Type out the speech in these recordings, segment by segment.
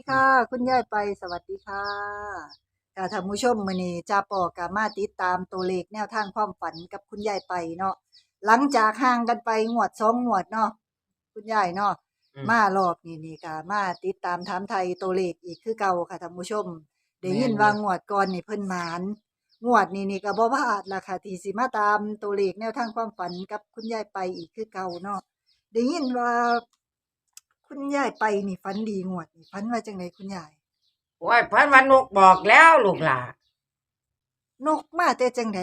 ดีค่ะ คุณยายไปสวัสดีค่ะค่ะท่านผู้ชมมื้อนี้จ่าปอกามาติดตามตัวเลขแนวทางความฝันกับคุณยายไปเนาะหลังจากห่างกันไปงวดสองงวดเนาะคุณยายเนาะอืม มารอบนี้นี่ก็มาติดตามถามไทยตัวเลขอีกคือเก่าค่ะท่านผู้ชมได้ยินว่างวดก่อนนี่เพิ่นหมานงวดนี้นี่ก็บ่พลาดล่ะค่ะที่สิมาตามตัวเลขแนวทางความฝันกับคุณยายไปอีกคือเก่าเนาะได้ยินว่า คุณยายไปนี่ฝันดีงวดนี่ฝันว่าจังไดคุณยาย โอ้ยพันวันนกบอกแล้วลูกหลานกมาแต่จังได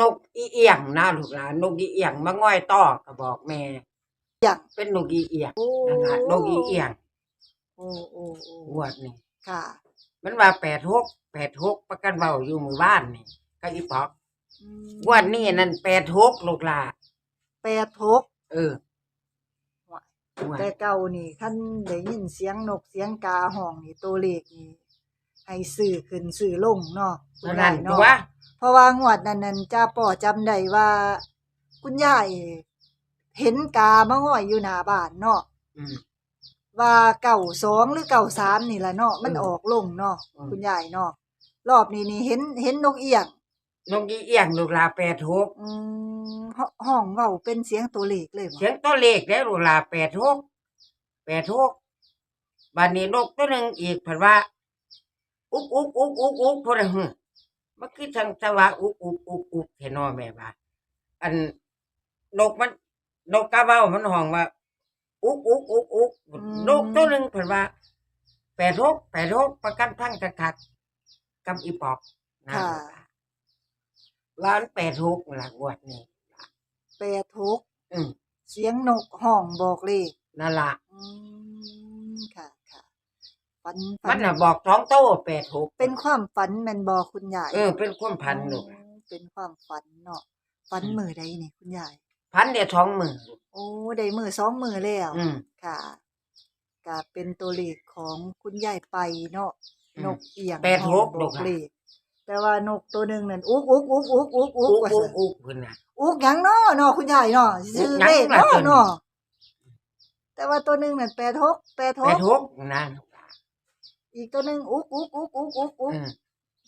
นกอีเอียงนะลูกหลานนกอีเอียงมาง่อยต่อก็บอกแม่ อย่างเป็นนกอีเอียงโอ้นั่นล่ะนกอีเอียงโอ้โอ้โอ้งวดนี่ค่ะ มันว่าแปดหกแปดหกประกันเบาอยู่หมู่บ้านนี่ก็อีปอกอืมงวดนี้นั่นแปดหกลูกหลานแปดหกเออว่ะงวด แต่เก่านี่คันได้ยินเสียงนกเสียงกาห้องนี่ตัวเลขนี่ให้ซื้อขึ้นซื้อลงเนาะคุเท่าณนั้ยานยตัเนาะวเพราะว่างวดนั้นนั้นจ้าป่อจำได้ว่า คุณยายเห็นกามาห้อยอยู่หน้าบ้านเนาะอืมว่าเก่าสองหรือเก่าสามนี่แหละเนาะมันเออออกลงเนาะอืมคุณยายเนาะรอบนี้นี่เห็นเห็นนกเอียง นกอีเอียงลูกหลานแปดหกอืมหห้องเว้าเป็นเสียงตัวเลขเลยบ่เสียงตัวเลขได้ลูกหลานแปดหกแปดหกบัดนี้นกตัวหนึ่งอีกเพิ่นว่า อุกอุกอุกอุกอุกพอได้หึมันคือทางสวะอุกอุกอุกอุกเห็นนอแม่ว่าอันนกมันนกกาเบ้ามันห้องว่า อุกอุกอุกอุกนกตัวหนึ่งเพิ่นว่าแปดหกแปดหกประกันทั้งคักๆกับอีปอกนะร้า นแปดหกหลักวดนี่แปดหกอืมเสียงนกห้องบอกเลขนั่นล่ะอืมค่ะค่ะฝันมัฝันน่ะบอกท้องโต้แปดหกเป็นความฝันแม่นบ่คุณยายเออ เป็นความพันลูกอืมเป็นความฝันเนาะฝันมือใดนี่คุณยาย พันเดียวท้องมือลูกโอ้ได้มือสองมือแล้ว อืม ค่ะก็เป็นตัวเลขของคุณยายไปเนาะอืมนกเอียงแปดหกห้องบลูอกกอะเลข แต่ว่านกตัวหนึ่งนั่นอุกอุกอุกอุกอุกอุอุกกว่าอุซั่กนอุกคุณน่ะอุกหยังเนาะเนาะคุณยายเนาะชื่ออุกหยังเลขล่ะเนาะตัวนี้เนาะแต่ว่าตัวหนึ่งนั่นแปดหกแปดหแปกดหกนะอีกตัวหนึ่งอุกอุกอุกอุกอุกอุกอืม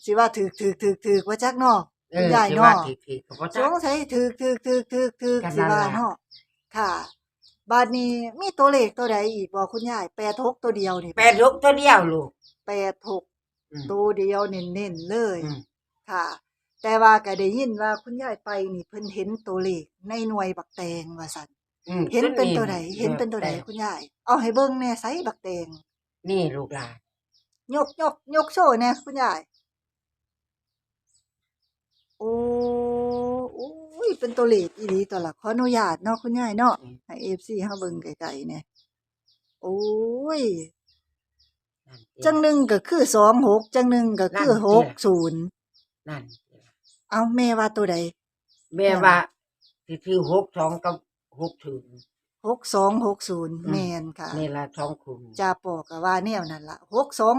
สิว่าถือถือถือถือว่าจักเนาะเอคุณอยายสิว่าเนาะถีถีก็บ่สจักงสัยถือถือถือถือถือกันสินั่นว่าล่ะเนาะค่ะบาดนี้มีตัวเลขตัวใดอีกบ่คุณยายแปดหกตัวเดียวนี่แปดหกตัวเดียวลูกแปดหก อืม ตัวเดียวเน้นๆเลย อืม ค่ะ แต่ว่าก็ได้ยินว่าคุณยายไปนี่เพิ่นเห็นตัวเลขในหน่วยบักแตงว่าซั่นอืมเห็นเป็นตัวใดออเห็นเป็นตัวใดแปคุณยายเอาให้เบิ่งแหน่ไสบักแตงนี่ลูกหลานยกยกยกโชว์แหน่คุณยายโอ้โอ้ยเป็นตัวเลขอีหลีตัวละขออนุญาตเนาะคุณยายเนาะให้ FC เฮาเบิ่งไกลๆแหน่โอ้ยนั่น จังหนึ่งก็คือ26จังหนึ่งก็คือนั่นสิ60นั่น เอาแม่ว่าตัวใดแม่ว่าสิถือหกสองกับหกถึง6260แม่นค่ะนี่ละท้องคุณจาปอก็ว่าแนวนั่นล่ะ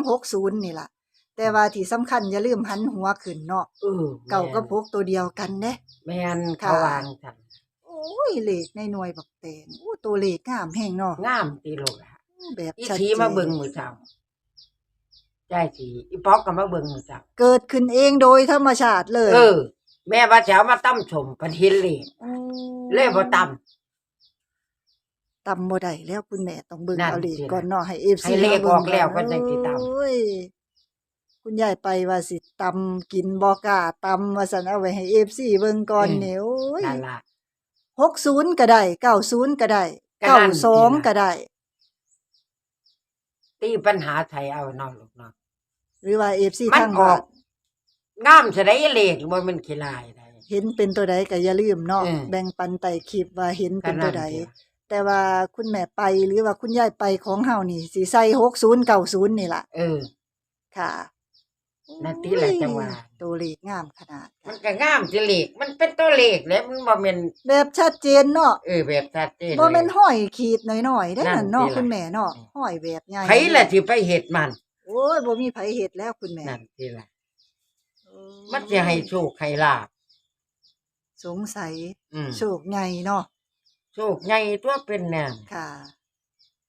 6260นี่ล่ะแต่ว่าที่สำคัญอย่าลืมหันหัวขึ้นเนาะเออเก่ากับพกตัวเดียวกันเด้แม่นค่ะเขาวางฉันโอ้ยเลขในหน่วยบักแตงโอ้ตัวเลขงามแฮงเนาะงามตีลูกหลานแบบอีชัดทีเจมานเบิ่งมือเจ้า ใช่สิอีปอกก็มาเบิ่งมือเจ้าเกิดขึ้นเองโดยธรรมชาติเลยเออ แม่ว่าจะเอามาตั้มชมพันเห็นเลยโอ้เล่บ่ตั้มตำบ่ได้แล้วคุณแม่ต้องเบิ่งนั่นเอาเลขสิก่อนเนาะให้ FC ให้เลขมาบิ่ออกแล้วก็จังสิตำโอ้ยคุณยายไปว่าสิตำกินบ่กล้าตำว่าซั่นเอาไว้ให้ FC เบิ่งก่อนนี่โอ้ยนั่นล่ะ60ก็ได้90ก็ได้ก็นั่นสิล่ะ92ก็ได้ตีปัญหาไทยเอาเนาะลูกเนาะ หรือว่า FC มันทางออบ้ากนงามซะได้เลขบ่แมันขี้ลายได้ เห็นเป็นตัวใดก็อย่าลืมเนาะอืมแบ่งปันไต่คลิปว่าเห็นเป็นตัวใดก็นั่นสิแต่ว่าคุณแม่ไปหรือว่าคุณยายไปของเฮานี่สิใส่60 90นี่ล่ะ เออ ค่ะนั่นติแหละจังหวะ ตัวเลขงามขนาดมัค่ะนก็งามสิเลขมันเป็นตัวเลขแหละมันบ่แม่นแบบชัดเจนเนาะเออแบบชัดเจนบ่แม่นเลย ห้อยขีดน้อยๆได้อนั่นั่นนเนาะสิล่ะ คุณแม่เนาะอืมห้อยแบบใหญ่ไผล่ะที่ไปเฮ็ดมัน โอ้ยบ่มีไผเฮ็ดแล้วคุณแม่นั่นสิล่ะโอ้ยมันสิให้โชคให้ลาบสงสัยอืมโชคใหญ่เนาะโชคใหญ่ตัวเป็นแน่ค่ะ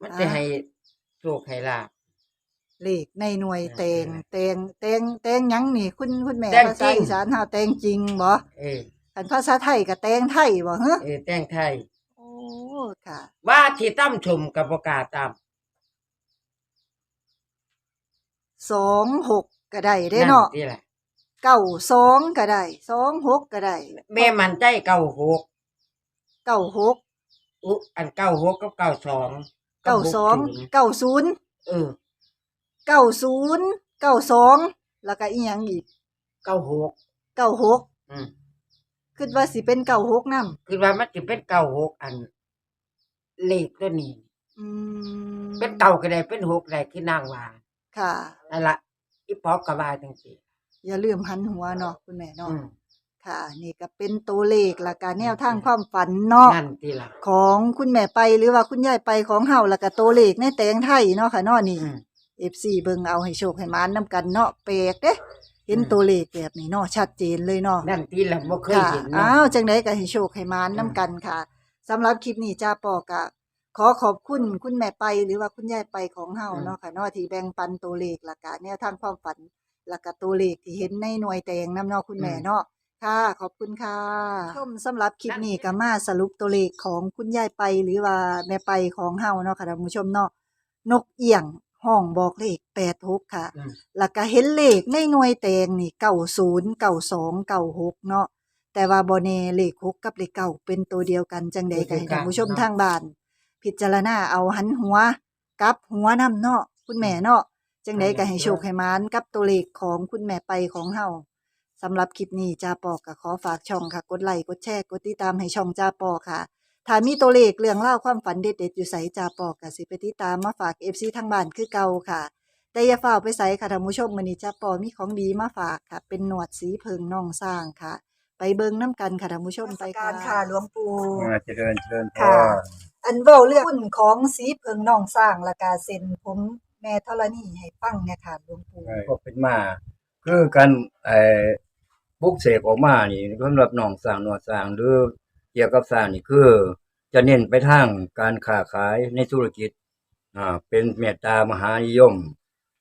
มันสิให้โชคให้ลาบ เลขในหน่วยอ่าแตงแตงแตงแตงหยังนี่ คุณคุณแม่แตงภาจษาริงอีสานเฮาแตงจริงบ่เออคันภาษาไทยก็แตงไทยบ่ฮะเออแต่งไทย โอ้ค่ะ ว่าที่ตั้มชมกับประกล้าศตาม สองหกก็ได้เด้เนาะที่แหละเก้าสองก็ได้สองหกก็ได้แม่มันใจเก้าหกเก้าหกอุอันเก้าหกกับเก้าสองเก้าสองเก้าศูนย์เออเก้าศูนย์เก้าสองแล้วก็อีหยังอีกเก้าหกเก้าหกอืมคิดว่าสิเป็นเก้าหกนำคือว่ามันจะเป็นเก้าหกอันเลขตัวนี้อืมเป็นเก้าก็ได้เป็นหกได้คือนางว่า ค่ะนั่นละอีปอกกะว่าจังซี่อย่าลืมหันหัวเนาะคุณแม่เนาะอืม ค่ะ นี่ก็เป็นตัวเลขและการแนวทางความฝันเนาะนั่นที่ละของคุณแม่ไปหรือว่าคุณยายไปของเฮาแล้วก็ตัวเลขในแตงไทยเนาะค่ะเนาะนี่ อืม FC เบิ่งเอาให้โชคให้หมานนํกันเนาะแปลกเด้เห็นอืม ตัวเลขแบบนี้เนาะชัดเจนเลยเนาะนั่นที่ละบ่เคยค่ะเห็นอ้าเนาะวจังไดก็ให้โชคให้หมานอืมนํกันค่ะสำหรับคลิปนี้จ้าปอกะ ขอขอบคุณคุณแม่ไปหรือว่าคุณยายไปของเฮาเนาะค่ะเนาะที่แบ่งปันตัวเลขและก็แนวทางความฝันและก็ตัวเลขที่เห็นในหน่วยแตงนํเนาะคุณแม่เนาะค่ะ ขอบคุณค่ะชมสำหรับคลิปนี้ก็มาสรุปตัวเลขของคุณยายไปหรือว่าแม่ไปของเฮาเนาะค่ะท่านผู้ชมเนาะนกเอี่ยงห้องบอกเลข86ค่ะ อืม แล้วก็เห็นเลขในหน่วยแตงนี่90 92 96เนาะแต่ว่าบ่แน่เลข6กับเลข9เป็นตัวเดียวกันจังใดก็ให้ท่านผู้ชมทางบ้าน พิจารณาเอาหันหัวกับหัวนํเนาะคุณแม่เนาะจังใดก็ให้โชคให้มานกับตัวเลขของคุณแม่ไปของเฮาสำหรับคลิปนี้จ้าปอก็ขอฝากช่องค่ะ กดไลค์กดแชร์กดติดตามให้ช่องจ้าปอค่ะถ้ามีตัวเลขเรื่องเล่าความฝันเด็ดๆอยู่ใสจ้าปอก็สิไปติดตามมาฝาก FC ทางบ้านคือเก่าค่ะแต่อย่าฝ้าไปใส่ค่ะท่านผู้ชมมื้อนี้จ้าปอมีของดีมาฝากค่ะ เป็นหนวดสีเพิงน่องสร้างค่ะ ไปเบิ่งน้ำกันค่ะท่านผู้ชมไปกันค่ะหลวงปู่อ่าเจริญเจริญพค่ะรอันเว้าเรื่องหุ้นของสีเพิงน่องสร้างและกาเซ็นผมแม่ธรณีให้ฟังเนี่ยค่ะหลวงปู่ ก็เป็นมา คือการไอ้บุกเสกออกมานี่สำหรับหนองสร้างหนวดสร้างหรือเกี่ยวกับสร้างนี่คือ จะเน้นไปทางการค้าขายในธุรกิจอ่าเป็นเมตตามหานิยม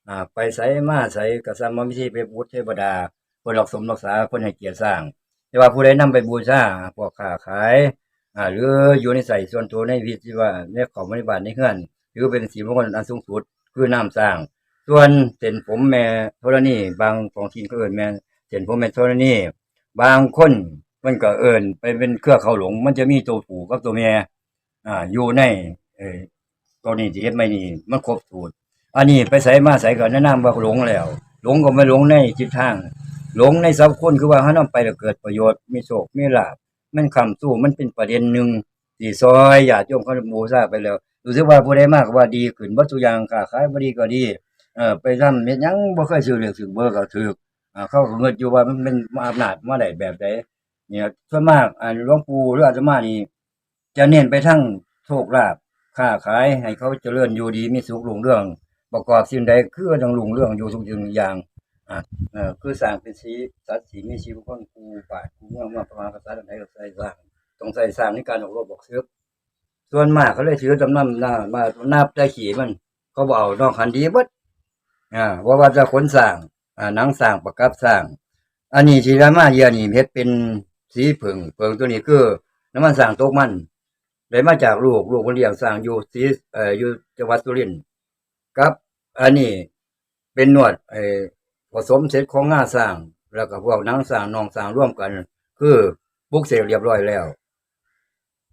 อ่าไปใส่มาใส่กษัตริย์มิธีไปบูชเทวดาเพิ่นรักสมรักษาเพิ่นให้เกียรติสร้าง แต่ว่าผู้ใดนำไปบูชาพวกค้าขายอ่าหรืออยู่ในใส่ส่วนตัวในวิธีว่าในของบริบาลในเฮือน หรือเป็นสีมงคลอันสูงสุดคือน้ำสร้าง ส่วนเส้นผมแม่ธรณีบางของทีนก็เอินแม่เส้นผมแม่ธรณีบางคนมันก็เอินไปเป็นเครือเขาหลง มันจะมีตัวผูกับตัวแม่อ่าอยู่ในเออตัวนี้ที่เฮ็ดไม่นี่มันครบสูตรอันนี้ไปใส่มาใส่ก็แนะนำว่าหลงแล้ว หลงก็ไม่หลงในทิศทาง หลงในสัพคนคือว่าเฮานำไปแล้วเกิดประโยชน์มีโชคมีลาภมันคำสู้มันเป็นประเด็นหนึ่งที่ซอยญาติโยมเขาบูชาไปแล้วรู้สึกว่าผู้ใดมากว่าดีขึ้นบ่ทุกอย่างค้าขายบ่ดีก็ดีเออไปทำเฮ็ดหยังบ่เคยซื้อเลือกซื้อเบอร์ก็ถูกอ่าเขาก็เงิดอยู่ว่ามันเป็นอำนาจมาได้แบบใดเนี่ยส่วนมากอ่าหลวงปู่หรืออาตมานี่จะเน้นไปทั้งโชคลาภค้าขายให้เขาเจริญอยู่ดีมีสุขรุ่งเรืองประกอบสิ่งใดคือต้องรุ่งเรืองอยู่ทุกสิ่งทุกอย่าง เออคือสร้างเป็นสีสัตว์สีมีชีวิตคนกูป่ากูเมืองมาประมาณภาษาใดก็ใส่สร้างต้องใส่สร้างในการออกรบออกซื้อส่วนมากเขาเลยถือจำนำหน้ามานับได้ขี่มัน เขาบอกเอานอกคันดีบดอ่าว่าว่าจะขนสร้างอ่าหนังสร้างประกับสร้าง อันนี้ที่รามาเยียนี่เฮ็ดเป็นสีผึ่งเผึ่งตัวนี้คือน้ำมันสร้างตกมันได้มาจากลูกลูกคนเลี้ยงสร้างอยู่สีเอ่ออยู่จังหวัดสุรินทร์กับ อันนี้เป็นนวดไอ ผสมเสร็จของงาสร้าง แล้วก็พวกนังสร้างนองสร้างร่วมกัน คือปลุกเสกเรียบร้อยแล้ว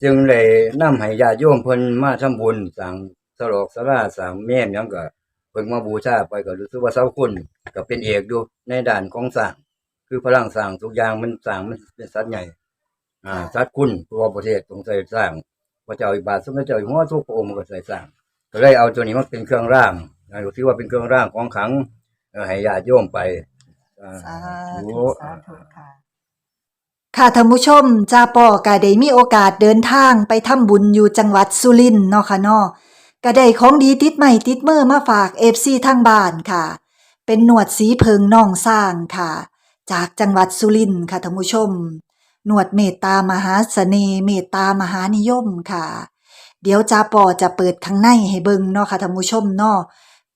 จึงเลยนำให้ญาติโยมเพิ่นมาทำบุญสร้างสลอกสลาสร้างแม่ยังก็เพิ่งมาบูชาไปก็รู้สึกว่าเสาคุณก็เป็นเอกอยู่ในด่านของสร้าง คือพลังสร้างทุกอย่างมันสร้างมันเป็นสัตว์ใหญ่ อ่าสัตว์คุณตัวประเทศต้องใส่สร้างพระเจ้าอิบาสมเด็จเจ้าอยู่หัวทุกพระองค์ก็ใส่สร้างก็เลยเอาตัวนี้มาเป็นเครื่องร่างอ่าถือว่าเป็นเครื่องร่างของขัง ให้ญาติโยมไปอ่าสาธุธุสาธุค่ะ ค่ะท่านผู้ชมจ้าปอก็ได้มีโอกาสเดินทางไปทำบุญอยู่จังหวัดสุรินทร์เนาะค่ะเนาะก็ได้ของดีติดใหม่ติดมือมาฝาก FC ทางบ้านค่ะ เป็นหนวดสีเพิงน่องสร้างค่ะ จากจังหวัดสุรินทร์ค่ะท่านผู้ชม หนวดเมตตามหาเสน่ห์เมตตามหานิยมค่ะ เดี๋ยวจ้าปอจะเปิดข้างในให้เบิ่งเนาะค่ะท่านผู้ชมเนาะ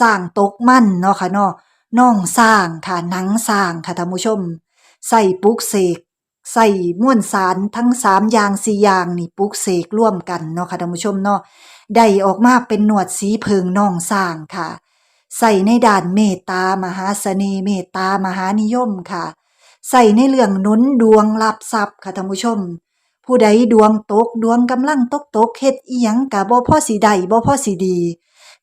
สร้างตกมั่นเนาะค่ะเนาะน่องสร้างค่ะหนังสร้างค่ะท่านผู้ชมใส่ปลุกเสกใส่ม้วนสารทั้งสามอย่างสี่อย่างนี่ปลุกเสกร่วมกันเนาะค่ะท่านผู้ชมเนาะได้ออกมาเป็นหนวดสีเพิงน่องสร้างค่ะ ใส่ในด่านเมตตามหาเสน่ห์เมตตามหานิยมค่ะ ใส่ในเรื่องนุนดวงรับทรัพย์ค่ะท่านผู้ชม ผู้ใดดวงตกดวงกำลังตกตกเฮ็ดอีหยังกะบ่พอสิได้บ่พอสิดี